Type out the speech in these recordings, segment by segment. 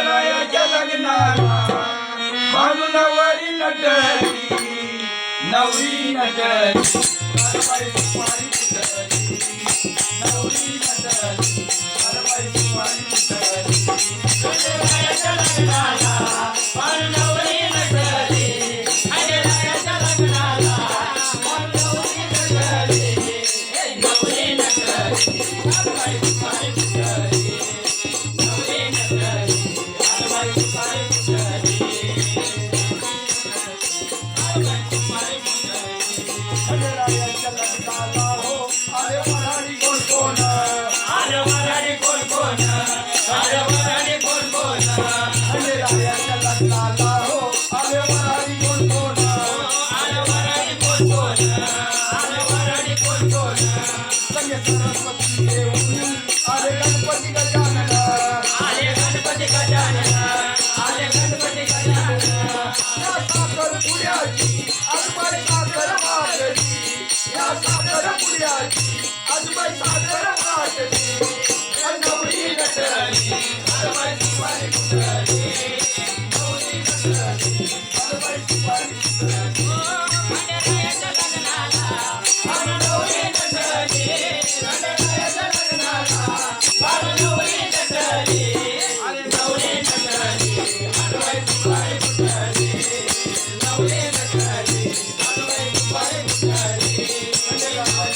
विठ्ठलायाच्या लग्नाला. भानू नवरी नटली नवरी नटली. mulher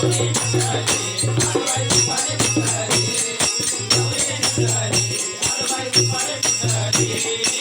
Thank you.